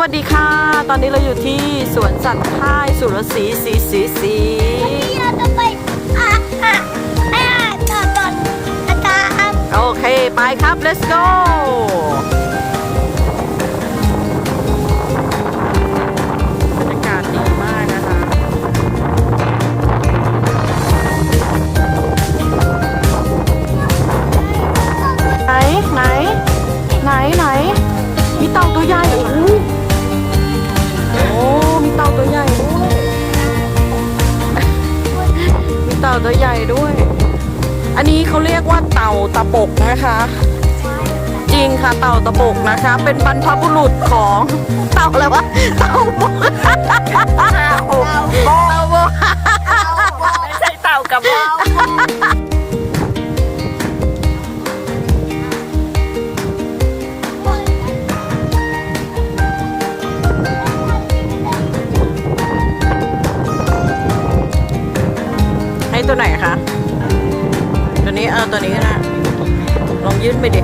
วัสดีค่ะ ตอนนี้เราอยู่ที่สวนสัตว์ค่ายสุรศรีสีสีสีที่เราจะไปอะอะอะต่อต่ออาจารย์โอเค ไปครับ let's go บรรยากาศดีมากนะคะไหนไหนไหนไหนมีเต่าตัวใหญ่โอ้ เต่าตัวใหญ่ด้วย อันนี้เขาเรียกว่าเต่าตะปกนะคะ จริงค่ะเต่าตะปกนะคะ เป็นบรรพบุรุษของเต่าอะไรวะเต่าบกเต่าบกเต่าบกไม่ใช่เต่ากับเราใตัวไหนคะ ตัวนี้ เออ ตัวนี้ก็ได้ลองยื่นไปดิ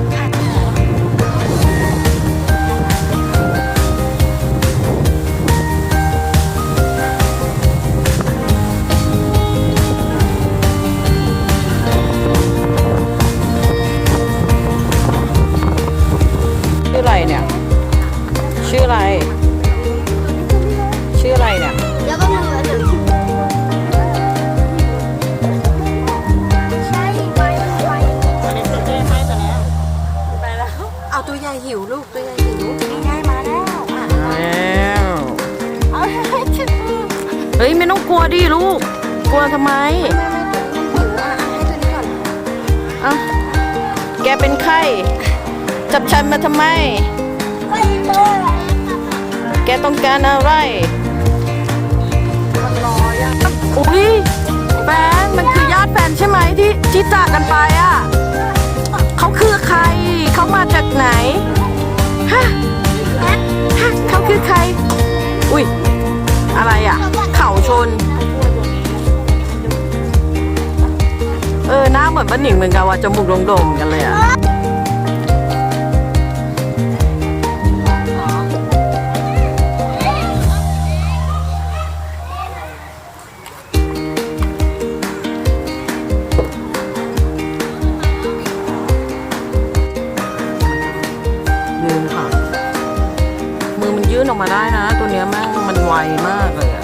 ชื่ออะไรเนี่ย ชื่ออะไร หญ่หิวลูกตัวใหญ่หิวง่ายมาแล้วอะแล้วเอาให้ถึงมือเฮ้ยไม่ต้องกลัวดิลูก กลัวทำไมหิวอะให้ตัวนี้ก่อนอะแกเป็นไข้ จับฉันมาทำไม ไปเลยแกต้องการอะไร มันรอยังอุ้ยแฟนมันคือญาติแฟนใช่ไหมที่ที่จากกันไปอะเขาคือใครเขามาจากไหน เหมือนป้าหนิงเหมือนกันว่าจมูกโด่งๆกันเลยอะยืนค่ะ มือมันยื่นออกมาได้นะ ตัวเนี้ยแม่งมันไวมากเลย